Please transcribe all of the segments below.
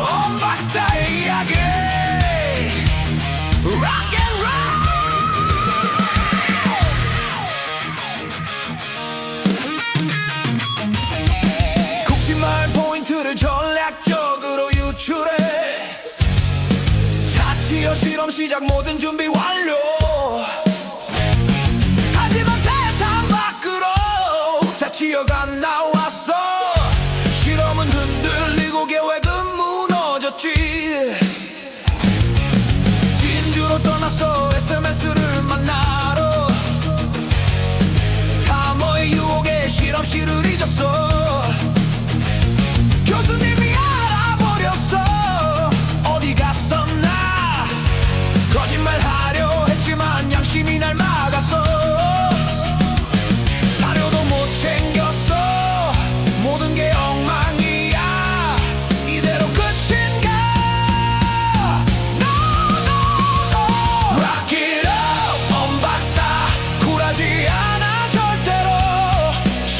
어, 박사 이야기. 락앤롤! 굵지만 포인트를 전략적으로 유출해. 자치어 실험 시작 모든 준비 완료. 하지만 세상 밖으로 자치 여가 나왔어.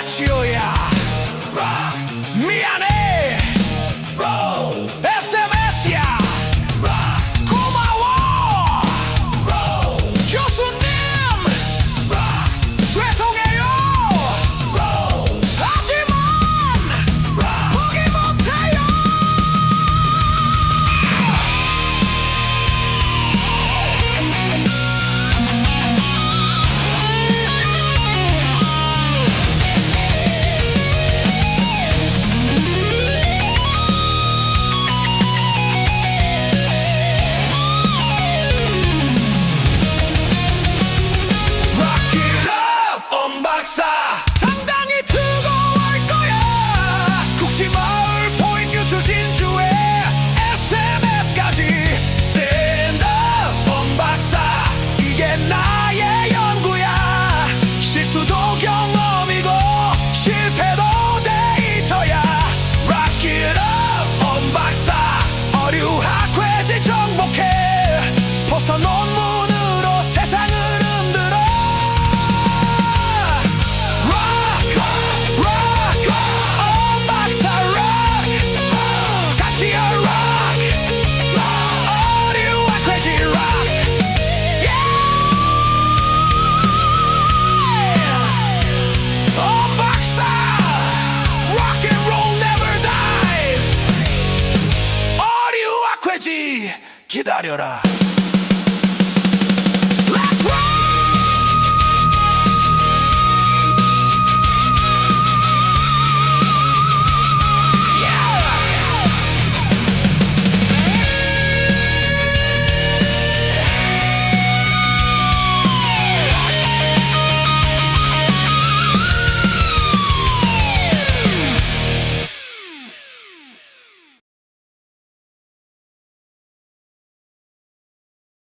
Braccio ja! Mia 기다려라.